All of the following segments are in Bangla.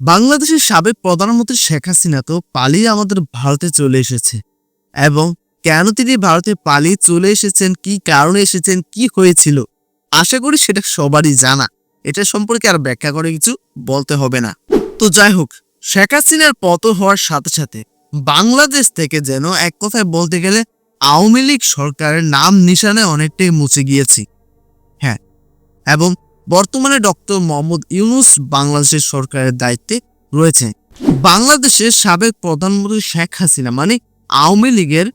বাংলাদেশের সাবেক প্রধানমন্ত্রী শেখ হাসিনা তো পালিয়ে আমাদের ভারতে চলে এসেছে। এবং কেন তিনি ভারতে পালিয়ে চলে এসেছেন, কি কারণে এসেছেন, কি হয়েছিল? আশা করি সেটা সবারই জানা। এটা সম্পর্কে আর ব্যাখ্যা করে কিছু বলতে হবে না। তো যাই হোক, শেখ হাসিনার পতন হওয়ার সাথে সাথে বাংলাদেশ থেকে যেন এক কথায় বলতে গেলে আওয়ামী লীগ সরকারের নাম নিশানে অনেকটাই মুছে গিয়েছি। হ্যাঁ এবং বর্তমানে ডক্টর মোহাম্মদ ইউনুস বাংলাদেশের সরকারের দায়িত্বে রয়েছে বাংলাদেশের সাবেক প্রধানমন্ত্রী শেখ হাসিনা মানে আওয়ামী লীগের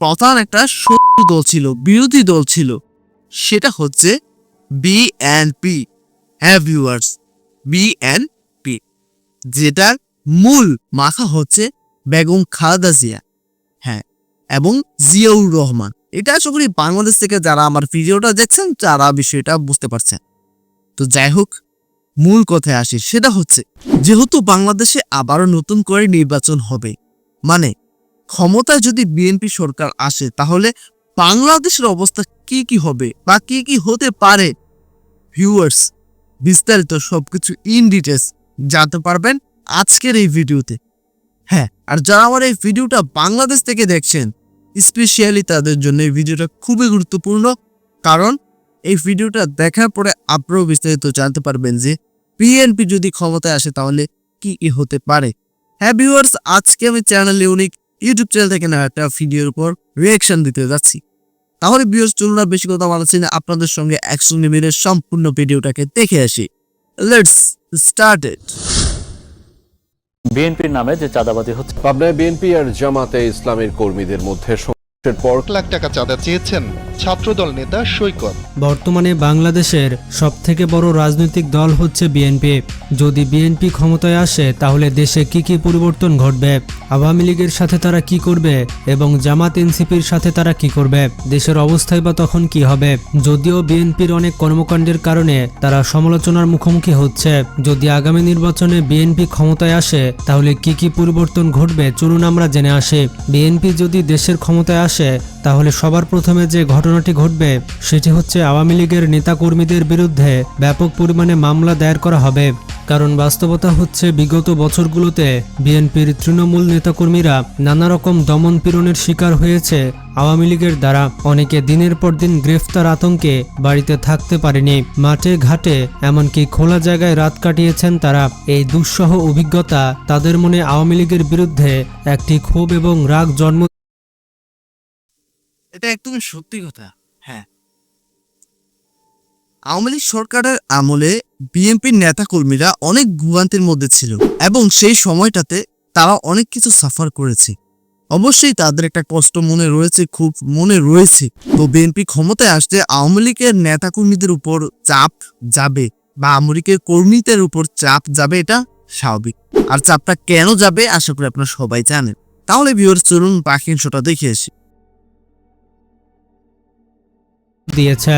প্রধান একটা শত্রু দল ছিল, বিরোধী দল ছিল। সেটা হচ্ছে বিএনপি হ্যাঁ ভিউয়ার্স বিএনপি যেটার মূল মাথা হচ্ছে বেগম খালেদা জিয়া হ্যাঁ এবং জিয়াউর রহমান। এটা আশা করি বাংলাদেশ থেকে যারা আমার ভিডিওটা দেখছেন, তারা বিষয়টা বুঝতে পারছেন। তো যাই হোক, মূল কথায় আসি, সেটা হচ্ছে যেহেতু বাংলাদেশে আবারও নতুন করে নির্বাচন হবে মানে ক্ষমতায় যদি বিএনপি সরকার আসে, তাহলে বাংলাদেশের অবস্থা কি কি হবে বা কি কি হতে পারে? ভিউয়ার্স বিস্তারিত সবকিছু ইন ডিটেলস জানতে পারবেন আজকের এই ভিডিওতে। হ্যাঁ আর যারা আমার এই ভিডিওটা বাংলাদেশ থেকে দেখছেন স্পেশালি তাদের জন্য এই ভিডিওটা খুবই গুরুত্বপূর্ণ, কারণ এই ভিডিওটা দেখার পরে আপনারাও বিস্তারিত জানতে পারবেন যে বিএনপি যদি ক্ষমতায় আসে তাহলে কি কি হতে পারে। হ্যাঁ ভিউয়ার্স আজকে আমি চ্যানেল ইউনিক ইউটিউব চ্যানেল থেকে না একটা ভিডিওর উপর রিয়াকশন দিতে যাচ্ছি। তাহলে ভিউয়ার্স চলুন আর বেশি কথা বলাচ্ছি না আপনাদের সঙ্গে একসঙ্গে মিলে সম্পূর্ণ ভিডিওটাকে দেখে আসি। লেটস স্টার্ট ইট বিএনপির নামে যে চাঁদাবাজি হচ্ছে। পাবনায় বিএনপি আর জামাতে ইসলামের কর্মীদের মধ্যে পর লাখ টাকা চাঁদা চেয়েছেন ছাত্রদল নেতা সৈকত। বর্তমানে বাংলাদেশের সবথেকে বড় রাজনৈতিক দল হচ্ছে বিএনপি। যদি বিএনপি ক্ষমতায় আসে, তাহলে দেশে কি কি পরিবর্তন ঘটবে? আওয়ামী লীগের সাথে তারা কি করবে? এবং জামাত এনসিপির সাথে তারা কি করবে? দেশের অবস্থায় বা তখন কি হবে? যদিও বিএনপির অনেক কর্মকাণ্ডের কারণে তারা সমালোচনার মুখোমুখি হচ্ছে। যদি আগামী নির্বাচনে বিএনপি ক্ষমতায় আসে, তাহলে কি কি পরিবর্তন ঘটবে? চলুন আমরা জেনে আসি। বিএনপি যদি দেশের ক্ষমতায় আসে তাহলে সবার প্রথমে যে ঘটনাটি ঘটবে, সেটি হচ্ছে আওয়ামী লীগের নেতাকর্মীদের বিরুদ্ধে ব্যাপক পরিমাণে মামলা দায়ের করা হবে। কারণ বাস্তবতা হচ্ছে, বিগত বছরগুলোতে বিএনপির তৃণমূল নেতাকর্মীরা নানা রকম দমন পীড়নের শিকার হয়েছে আওয়ামী লীগের দ্বারা। অনেকে দিনের পর দিন গ্রেফতার আতঙ্কে বাড়িতে থাকতে পারেনি। মাঠে ঘাটে এমনকি খোলা জায়গায় রাত কাটিয়েছেন তারা। এই দুঃসহ অভিজ্ঞতা তাদের মনে আওয়ামী লীগের বিরুদ্ধে একটি ক্ষোভ এবং রাগ জন্ম এটা একদমই সত্যি কথা হ্যাঁ। আওয়ামী লীগ সরকারের আমলে বিএনপির নেতাকর্মীরা অনেক ভুগান্তির মধ্যে ছিল এবং সেই সময়টাতে তারা অনেক কিছু সাফার করেছে। অবশ্যই তাদের একটা কষ্ট মনে রয়েছে, খুব মনে রয়েছে। তো বিএনপি ক্ষমতায় আসতে আওয়ামী লীগের নেতাকর্মীদের উপর চাপ যাবে বা আওয়ামী লীগের কর্মীদের উপর চাপ যাবে, এটা স্বাভাবিক। আর চাপটা কেন যাবে, আশা করি আপনারা সবাই জানেন। তাহলে ভিউয়ার চলুন বাকি অংশটা দেখে আসি। দিয়েছে।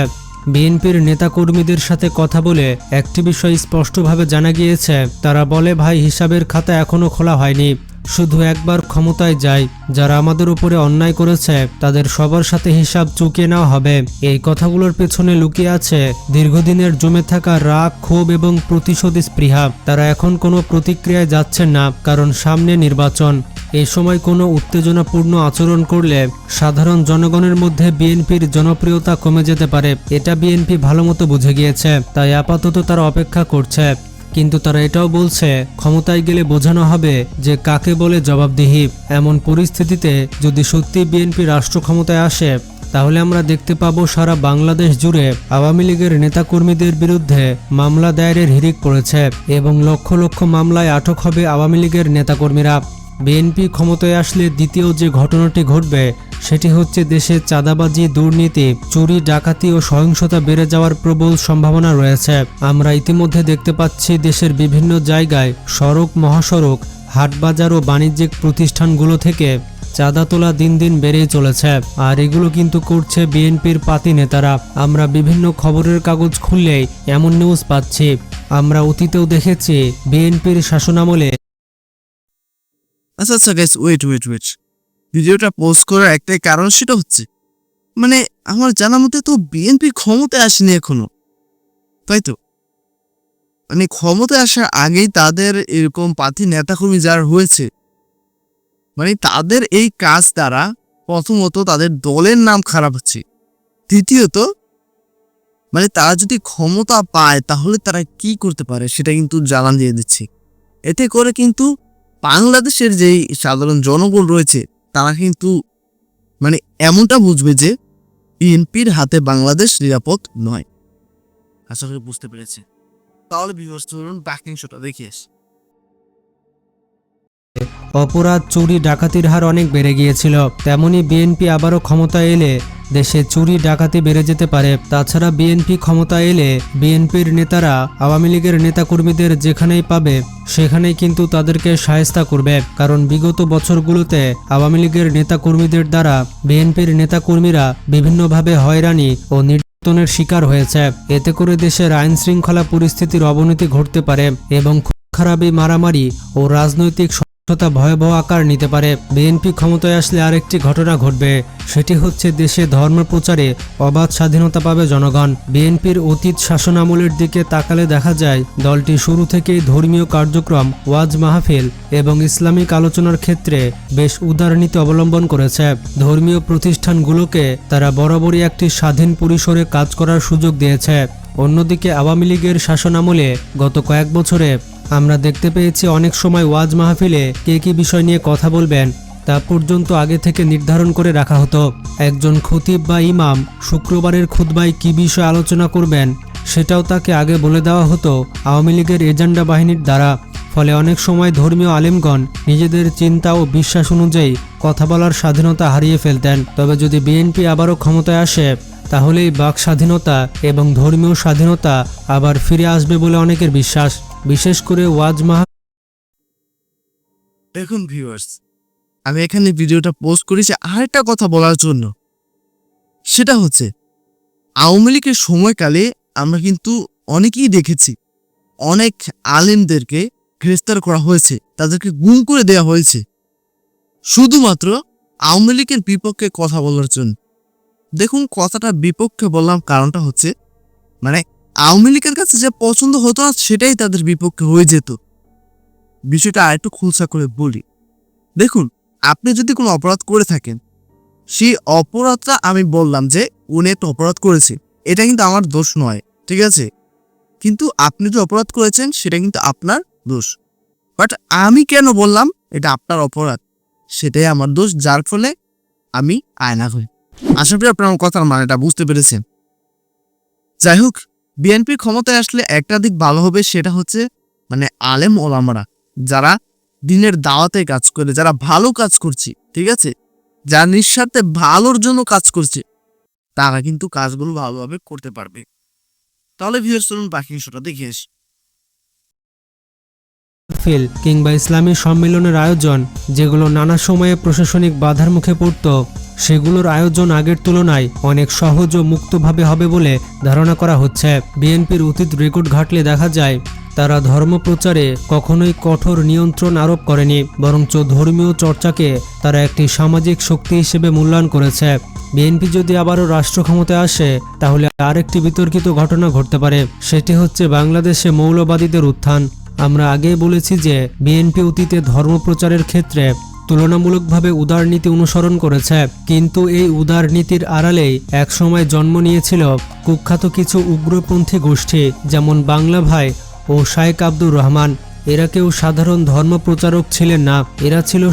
বিএনপির নেতাকর্মীদের সাথে কথা বলে একটি বিষয় স্পষ্টভাবে জানা গিয়েছে। তারা বলে, ভাই, হিসাবের খাতা এখনও খোলা হয়নি। শুধু একবার ক্ষমতায় যায় যারা আমাদের উপরে অন্যায় করেছে, তাদের সবার সাথে হিসাব চুকিয়ে নেওয়া হবে। এই কথাগুলোর পেছনে লুকিয়ে আছে দীর্ঘদিনের জমে থাকা রাগ, ক্ষোভ এবং প্রতিশোধ স্পৃহা। তারা এখন কোনো প্রতিক্রিয়ায় যাচ্ছেন না, কারণ সামনে নির্বাচন। এই সময় কোনো উত্তেজনাপূর্ণ আচরণ করলে সাধারণ জনগণের মধ্যে বিএনপির জনপ্রিয়তা কমে যেতে পারে। এটা বিএনপি ভালোমতো বুঝে গিয়েছে, তাই আপাতত তারা অপেক্ষা করছে। কিন্তু তারা এটাও বলছে, ক্ষমতায় গেলে বোঝানো হবে যে কাকে বলে জবাবদিহি। এমন পরিস্থিতিতে যদি সত্যি বিএনপি রাষ্ট্র ক্ষমতায় আসে, তাহলে আমরা দেখতে পাবো সারা বাংলাদেশ জুড়ে আওয়ামী লীগের নেতাকর্মীদের বিরুদ্ধে মামলা দায়েরের হিড়িক পড়েছে এবং লক্ষ লক্ষ মামলায় আটক হবে আওয়ামী লীগের নেতাকর্মীরা। বিএনপি ক্ষমতায় আসলে দ্বিতীয় যে ঘটনাটি ঘটবে, সেটি হচ্ছে দেশে চাঁদাবাজি, দুর্নীতি, চুরি, ডাকাতি ও সহিংসতা বেড়ে যাওয়ার প্রবল সম্ভাবনা রয়েছে। আমরা ইতিমধ্যে দেখতে পাচ্ছি দেশের বিভিন্ন জায়গায় সড়ক, মহাসড়ক, হাটবাজার ও বাণিজ্যিক প্রতিষ্ঠানগুলো থেকে চাঁদা তোলা দিন দিন বেড়েই চলেছে, আর এগুলো কিন্তু করছে বিএনপির পাতি নেতারা। আমরা বিভিন্ন খবরের কাগজ খুললেই এমন নিউজ পাচ্ছি। আমরা অতীতেও দেখেছি বিএনপির শাসনামলে আচ্ছা আচ্ছা গাইস ওয়েট ওয়েট ওয়েট ভিডিওটা পোস্ট করার একটাই কারণ সেটা হচ্ছে মানে আমার জানা মতে তো বিএনপি ক্ষমতায় আসেনি এখনও। তাই তো? মানে ক্ষমতায় আসার আগেই তাদের এরকম পাতি নেতাকর্মী যারা হয়েছে মানে তাদের এই কাজ দ্বারা প্রথমত তাদের দলের নাম খারাপ হচ্ছে। দ্বিতীয়ত মানে তারা যদি ক্ষমতা পায় তাহলে তারা কি করতে পারে সেটা কিন্তু জানান দিয়ে দিচ্ছে। এতে করে কিন্তু বাংলাদেশের যেই সাধারণ জনগণ রয়েছে, তারা কিন্তু মানে এমনটা বুঝবে যে বিএনপির হাতে বাংলাদেশ নিরাপদ নয় আশা করি বুঝতে পেরেছে তাহলে বিভস্ত ধরুন বাকি দেখে আসি। অপরাধ, চুরি, ডাকাতির হার অনেক বেড়ে গিয়েছিল। তেমনি বিএনপি আবারও ক্ষমতা এলে দেশে চুরি, ডাকাতি বেড়ে যেতে পারে। তাছাড়া বিএনপি ক্ষমতা এলে বিএনপির নেতারা, আওয়ামী লীগের নেতাকর্মীদের যেখানেই পাবে, সেখানেই কিন্তু তাদেরকে সায়স্তা করবে। কারণ বিগত বছরগুলোতে আওয়ামী লীগের নেতাকর্মীদের দ্বারা বিএনপির নেতাকর্মীরা বিভিন্নভাবে হয়রানি ও নির্যাতনের শিকার হয়েছে। এতে করে দেশের আইন শৃঙ্খলা পরিস্থিতির অবনতি ঘটতে পারে এবং খুব খারাপই মারামারি ও রাজনৈতিক সমঝোতা ভয়াবহ আকার নিতে পারে। বিএনপি ক্ষমতায় আসলে আরেকটি ঘটনা ঘটবে। সেটি হচ্ছে দেশে ধর্ম প্রচারে অবাধ স্বাধীনতা পাবে জনগণ। বিএনপির অতীত শাসন আমলের দিকে তাকালে দেখা যায়, দলটি শুরু থেকেই ধর্মীয় কার্যক্রম, ওয়াজ মাহফিল এবং ইসলামিক আলোচনার ক্ষেত্রে বেশ উদারনীতি অবলম্বন করেছে। ধর্মীয় প্রতিষ্ঠানগুলোকে তারা বরাবরই একটি স্বাধীন পরিসরে কাজ করার সুযোগ দিয়েছে। অন্যদিকে আওয়ামী লীগের শাসন আমলে গত কয়েক বছরে আমরা দেখতে পেয়েছি অনেক সময় ওয়াজ মাহফিলে কে কি বিষয় নিয়ে কথা বলবেন তা পর্যন্ত আগে থেকে নির্ধারণ করে রাখা হতো। একজন খতিব বা ইমাম শুক্রবারের খুতবায় কি বিষয় আলোচনা করবেন সেটাও তাকে আগে বলে দেওয়া হতো আওয়ামী লীগের এজেন্ডা বাহিনীর দ্বারা। ফলে অনেক সময় ধর্মীয় আলেমগণ নিজেদের চিন্তা ও বিশ্বাস অনুযায়ী কথা বলার স্বাধীনতা হারিয়ে ফেলতেন। তবে যদি বিএনপি আবারও ক্ষমতায় আসে, তাহলেই বাক স্বাধীনতা এবং ধর্মীয় স্বাধীনতা আবার ফিরে আসবে বলে অনেকের বিশ্বাস। বিশেষ করে ওয়াজ মাহ দেখুন ভিউয়ার্স আমি এখানে ভিডিওটা পোস্ট করেছি আরেকটা কথা বলার জন্য। সেটা হচ্ছে, আওয়ামী লীগের সময়কালে আমরা কিন্তু অনেকেই দেখেছি, অনেক আলেমদেরকে গ্রেফতার করা হয়েছে, তাদেরকে গুম করে দেওয়া হয়েছে। শুধুমাত্র আওয়ামী লীগের বিপক্ষে কথা বলার জন্য। দেখুন কথাটা বিপক্ষে বললাম কারণটা হচ্ছে মানে আওয়ামী লীগের কাছে যা পছন্দ হতো না সেটাই তাদের বিপক্ষে হয়ে যেত। বিষয়টা আরেকটু খুলসা করে বলি। দেখুন, আপনি যদি কোনো অপরাধ করে থাকেন, সেই অপরাধটা আমি বললাম যে উনি একটা অপরাধ করেছে, এটা কিন্তু আমার দোষ নয়, ঠিক আছে? কিন্তু আপনি যে অপরাধ করেছেন, সেটা কিন্তু আপনার দোষ। বাট আমি কেন বললাম এটা আপনার অপরাধ? সেটাই আমার দোষ, যার ফলে আমি আয়না হই। আশা করি আপনার কথার মানেটা বুঝতে পেরেছেন। যাই হোক বিএনপি ক্ষমতায় আসলে একটা দিক ভালো হবে সেটা হচ্ছে মানে আলেম ওলামারা, যারা দিনের দাওয়াতে কাজ করে, যারা ভালো কাজ করছে, ঠিক আছে? যারা নিঃস্বার্থে ভালোর জন্য কাজ করছে, তারা কিন্তু কাজগুলো ভালোভাবে করতে পারবে। তাহলে ভিউয়ার্স চলুন বাকি অংশটা দেখে আসি। ফিল কিংবা ইসলামী সম্মেলনের আয়োজন, যেগুলো নানা সময়ে প্রশাসনিক বাধার মুখে পড়ত সেগুলোর আয়োজন আগের তুলনায় অনেক সহজ ও মুক্তভাবে হবে বলে ধারণা করা হচ্ছে। বিএনপির অতীত রেকর্ড ঘাটলে দেখা যায়, তারা ধর্ম প্রচারে কখনোই কঠোর নিয়ন্ত্রণ আরোপ করেনি, বরঞ্চ ধর্মীয় চর্চাকে তারা একটি সামাজিক শক্তি হিসেবে মূল্যায়ন করেছে। বিএনপি যদি আবারও রাষ্ট্র ক্ষমতায় আসে, তাহলে আরেকটি বিতর্কিত ঘটনা ঘটতে পারে, সেটি হচ্ছে বাংলাদেশে মৌলবাদীদের উত্থান। আমরা আগেই বলেছি যে বিএনপি অতীতে ধর্মপ্রচারের ক্ষেত্রে তুলনামূলকভাবে উদার নীতি অনুসরণ করেছে। কিন্তু এই উদার নীতির আড়ালেই একসময় জন্ম নিয়েছিল কুখ্যাত কিছু উগ্রপন্থী গোষ্ঠী, যেমন বাংলা ভাই ও শায়েক আব্দুর রহমান। এরা কেউ সাধারণ ধর্মপ্রচারক ছিলেন না, এরা ছিল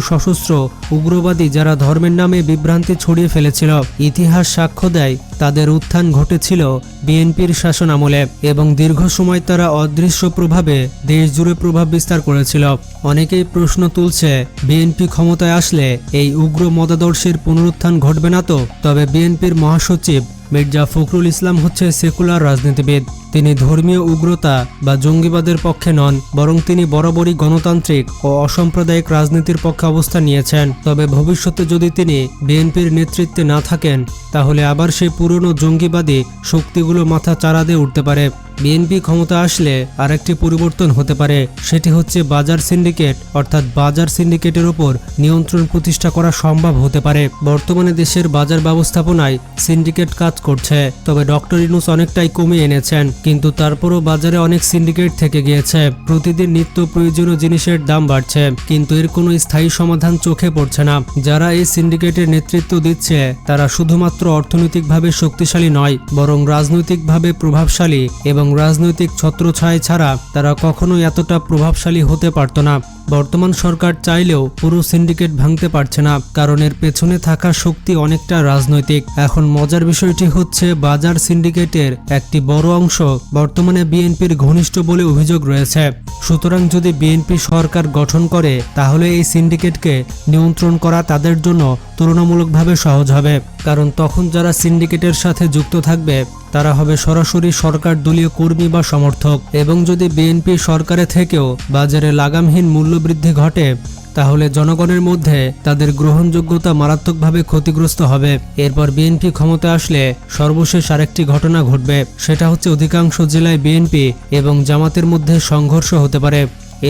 সশস্ত্র উগ্রবাদী যারা ধর্মের নামে বিভ্রান্তি ছড়িয়ে ফেলেছিল, ইতিহাস সাক্ষ্য দেয়, তাদের উত্থান ঘটেছিল বিএনপির শাসন আমলে এবং দীর্ঘ সময় তারা অদৃশ্য প্রভাবে দেশ জুড়ে প্রভাব বিস্তার করেছিল। অনেকেই প্রশ্ন তুলছে, বিএনপি ক্ষমতায় আসলে এই উগ্র মতাদর্শের পুনরুত্থান ঘটবে না তো? তবে বিএনপির মহাসচিব মির্জা ফখরুল ইসলাম হচ্ছে সেকুলার রাজনীতিবিদ। তিনি ধর্মীয় উগ্রতা বা জঙ্গিবাদের পক্ষে নন, বরং তিনি বরাবরই গণতান্ত্রিক ও অসাম্প্রদায়িক রাজনীতির পক্ষে অবস্থান নিয়েছেন। তবে ভবিষ্যতে যদি তিনি বিএনপির নেতৃত্বে না থাকেন, তাহলে আবার সেই পুরনো জঙ্গিবাদী শক্তিগুলো মাথা চারা দিয়ে উঠতে পারে। বিএনপি ক্ষমতা আসলে আরেকটি পরিবর্তন হতে পারে, সেটি হচ্ছে বাজার সিন্ডিকেট, অর্থাৎ বাজার সিন্ডিকেটের ওপর নিয়ন্ত্রণ প্রতিষ্ঠা করা সম্ভব হতে পারে। বর্তমানে দেশের বাজার ব্যবস্থাপনায় সিন্ডিকেট কাজ করছে। তবে ডক্টর ইনুস অনেকটাই কমিয়ে এনেছেন, কিন্তু তারপরও বাজারে অনেক সিন্ডিকেট থেকে গিয়েছে। প্রতিদিন নিত্য প্রয়োজনীয় জিনিসের দাম বাড়ছে, কিন্তু এর কোনো স্থায়ী সমাধান চোখে পড়ছে না। যারা এই সিন্ডিকেটের নেতৃত্ব দিচ্ছে, তারা শুধুমাত্র অর্থনৈতিকভাবে শক্তিশালী নয়, বরং রাজনৈতিকভাবে প্রভাবশালী এবং রাজনৈতিক ছত্রছায় ছাড়া তারা কখনোই এতটা প্রভাবশালী হতে পারত না। বর্তমান সরকার চাইলেও পুরো সিন্ডিকেট ভাঙতে পারছে না, কারণ এর পেছনে থাকা শক্তি অনেকটা রাজনৈতিক। এখন মজার বিষয়টি হচ্ছে বাজার সিন্ডিকেটের একটি বড় অংশ। বর্তমানে বিএনপির ঘনিষ্ঠ বলে অভিযোগ রয়েছে। সুতরাং যদি বিএনপি সরকার গঠন করে, তাহলে এই সিন্ডিকেটকে নিয়ন্ত্রণ করা তাদের জন্য তুলনামূলকভাবে সহজ হবে। কারণ তখন যারা সিন্ডিকেটের সাথে যুক্ত থাকবে তারা হবে সরাসরি সরকার দলীয় কর্মী বা সমর্থক। এবং যদি বিএনপি সরকারে থেকেও বাজারে লাগামহীন মূল্যবৃদ্ধি ঘটে, তাহলে জনগণের মধ্যে তাদের গ্রহণযোগ্যতা মারাত্মকভাবে ক্ষতিগ্রস্ত হবে। এরপর বিএনপি ক্ষমতা আসলে সর্বশেষ আরেকটি ঘটনা ঘটবে। সেটা হচ্ছে অধিকাংশ জেলায় বিএনপি এবং জামাতের মধ্যে সংঘর্ষ হতে পারে।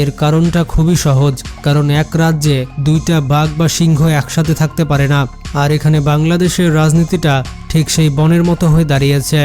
এর কারণটা খুবই সহজ, কারণ এক রাজ্যে দুইটা বাঘ বা সিংহ একসাথে থাকতে পারে না, আর এখানে বাংলাদেশের রাজনীতিটা ঠিক সেই বনের মতো হয়ে দাঁড়িয়েছে।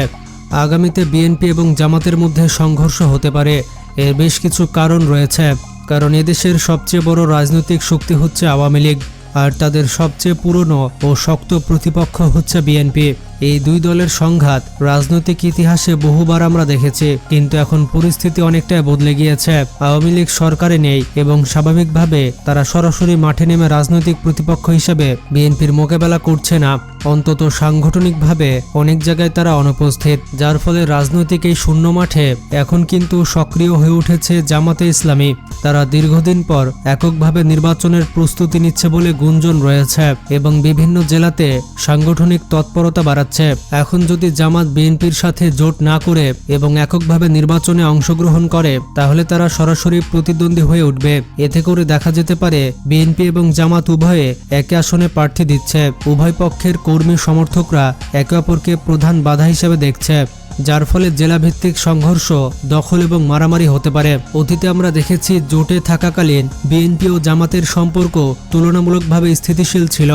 আগামীতে বিএনপি এবং জামাতের মধ্যে সংঘর্ষ হতে পারে, এর বেশ কিছু কারণ রয়েছে, কারণ এদেশের সবচেয়ে বড় রাজনৈতিক শক্তি হচ্ছে আওয়ামী লীগ, আর তাদের সবচেয়ে পুরনো ও শক্ত প্রতিপক্ষ হচ্ছে বিএনপি। এই দুই দলের সংঘাত রাজনৈতিক ইতিহাসে বহুবার আমরা দেখেছি, কিন্তু এখন পরিস্থিতি অনেকটাই বদলে গিয়েছে। আওয়ামী লীগ সরকারে নেই এবং স্বাভাবিকভাবে তারা সরাসরি মাঠে নেমে রাজনৈতিক প্রতিপক্ষ হিসেবে বিএনপির মোকাবেলা করছে না। অন্তত সাংগঠনিকভাবে অনেক জায়গায় তারা অনুপস্থিত, যার ফলে রাজনৈতিক এই শূন্য মাঠে এখন কিন্তু সক্রিয় হয়ে উঠেছে জামাতে ইসলামী। তারা দীর্ঘদিন পর এককভাবে নির্বাচনের প্রস্তুতি নিচ্ছে বলে গুঞ্জন রয়েছে এবং বিভিন্ন জেলাতে সাংগঠনিক তৎপরতা বাড়াচ্ছে। এখন যদি জামাত বিএনপির সাথে জোট না করে এবং এককভাবে নির্বাচনে অংশগ্রহণ করে, তাহলে তারা সরাসরি প্রতিদ্বন্দ্বী হয়ে উঠবে। এতে করে দেখা যেতে পারে, বিএনপি এবং জামাত উভয়ে একে আসনে প্রার্থী দিচ্ছে। উভয় পক্ষের কর্মী সমর্থকরা একে অপরকে প্রধান বাধা হিসেবে দেখছে, যার ফলে জেলাভিত্তিক সংঘর্ষ দখল এবং মারামারি হতে পারে। অতীতে আমরা দেখেছি, জোটে থাকাকালীন বিএনপি ও জামাতের সম্পর্ক তুলনামূলকভাবে স্থিতিশীল ছিল।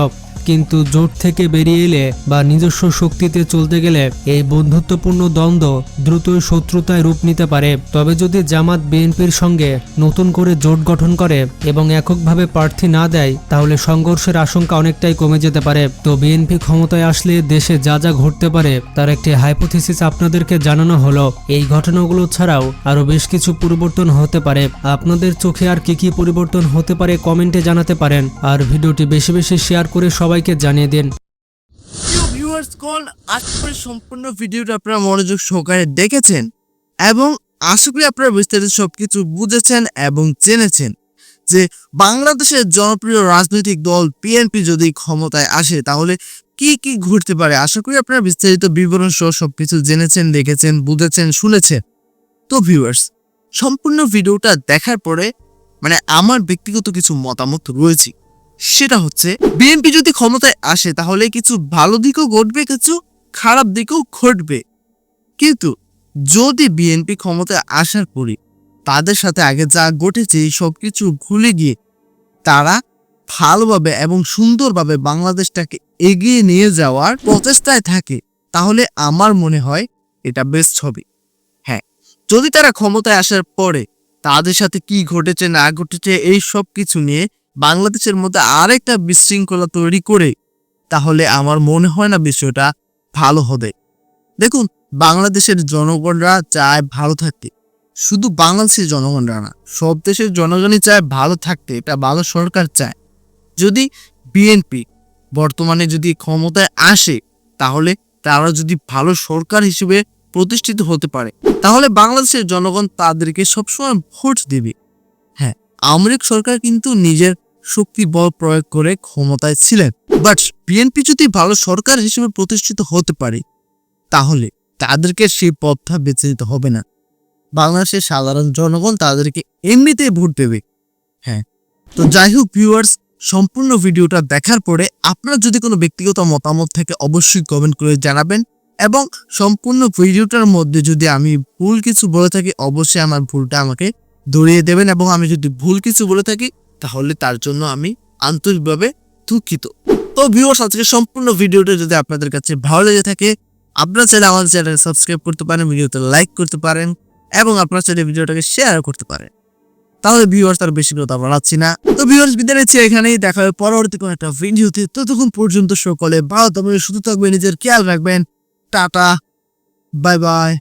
কিন্তু জোট থেকে বেরিয়ে এলে বা নিজস্ব শক্তিতে চলতে গেলে এই বন্ধুত্বপূর্ণ দ্বন্দ্ব দ্রুতই শত্রুতায় রূপ নিতে পারে। তবে যদি জামাত বিএনপির সঙ্গে নতুন করে জোট গঠন করে এবং এককভাবে প্রার্থী না দেয়, তাহলে সংঘর্ষের আশঙ্কা অনেকটাই কমে যেতে পারে। তো বিএনপি ক্ষমতায় আসলে দেশে যা যা ঘটতে পারে, তার একটি হাইপোথিসিস আপনাদেরকে জানানো হলো। এই ঘটনাগুলো ছাড়াও আরও বেশ কিছু পরিবর্তন হতে পারে। আপনাদের চোখে আর কি কি পরিবর্তন হতে পারে কমেন্টে জানাতে পারেন। আর ভিডিওটি বেশি বেশি শেয়ার করে সবাইকে জানিয়ে দিন। ভিউয়ার্স কল সম্পূর্ণ ভিডিওটা আপনারা মনোযোগ সহকারে দেখেছেন এবং আশা করি আপনারা বিস্তারিত সবকিছু বুঝেছেন এবং জেনেছেন যে বাংলাদেশের জনপ্রিয় রাজনৈতিক দল বিএনপি যদি ক্ষমতায় আসে, তাহলে কি কি ঘটতে পারে? আশা করি আপনারা বিস্তারিত বিবরণ সহ সবকিছু জেনেছেন, দেখেছেন, বুঝেছেন, শুনেছেন। তো ভিউয়ার্স সম্পূর্ণ ভিডিওটা দেখার পরে মানে আমার ব্যক্তিগত কিছু মতামত রয়েছে। সেটা হচ্ছে, বিএনপি যদি ক্ষমতায় আসে, তাহলে কিছু ভালো দিকও ঘটবে, কিছু খারাপ দিকও ঘটবে। কিন্তু যদি বিএনপি ক্ষমতায় আসার পরে তাদের সাথে আগে যা ঘটেছে সব কিছু ভুলে গিয়ে তারা ভালোভাবে এবং সুন্দরভাবে বাংলাদেশটাকে এগিয়ে নিয়ে যাওয়ার প্রচেষ্টায় থাকে, তাহলে আমার মনে হয় এটা বেস্ট হবে। হ্যাঁ যদি তারা ক্ষমতায় আসার পরে তাদের সাথে কি ঘটেছে, না ঘটেছে, এই সব কিছু নিয়ে বাংলাদেশের মধ্যে আরেকটা বিশৃঙ্খলা তৈরি করে, তাহলে আমার মনে হয় না বিষয়টা ভালো হবে। দেখুন, বাংলাদেশের জনগণরা চায় ভালো থাকতে। শুধু বাংলাদেশের জনগণরা না, সব দেশের জনগণই চায় ভালো থাকতে, এটা ভালো সরকার চায়। যদি বিএনপি বর্তমানে যদি ক্ষমতায় আসে, তাহলে তারা যদি ভালো সরকার হিসেবে প্রতিষ্ঠিত হতে পারে, তাহলে বাংলাদেশের জনগণ তাদেরকে সবসময় ভোট দেবে। হ্যাঁ লীগ সরকার কিন্তু নিজের শক্তি বল প্রয়োগ করে ক্ষমতায় ছিলেন। বাট বিএনপি যদি ভালো সরকার হিসেবে প্রতিষ্ঠিত হতে পারে, তাহলে তাদেরকে সেই পথটা বেছে নিতে হবে না। বাংলাদেশের সাধারণ জনগণ তাদেরকে এমনিতেই ভোট দেবে। হ্যাঁ। তো যাই হোক ভিউয়ার্স সম্পূর্ণ ভিডিওটা দেখার পরে আপনার যদি কোনো ব্যক্তিগত মতামত থেকে অবশ্যই কমেন্ট করে জানাবেন এবং সম্পূর্ণ ভিডিওটার মধ্যে যদি আমি ভুল কিছু বলে থাকি, অবশ্যই আমার ভুলটা আমাকে ধরিয়ে দেবেন এবং আমি যদি ভুল কিছু বলে থাকি তাহলে তার জন্য আমি আন্তরিকভাবে দুঃখিত। তো ভিউয়ার্স আজকে সম্পূর্ণ ভিডিওটা যদি আপনাদের কাছে ভালো লেগে থাকে, আপনারা চাইলে আমাদের চ্যানেল সাবস্ক্রাইব করতে পারেন, ভিডিওতে লাইক করতে পারেন এবং আপনারা চাইলে ভিডিওটাকে শেয়ার করতে পারেন। তাহলে ভিউয়ার্স আর বেশি কথা বাড়াচ্ছি না। তো ভিউয়ার্স বিদায় নিচ্ছি এখানেই। দেখা হবে পরবর্তী কোনো একটা ভিডিওতে। ততক্ষণ পর্যন্ত সকলে ভালো থাকবেন, সুস্থ থাকবেন, নিজের খেয়াল রাখবেন। Tata bye bye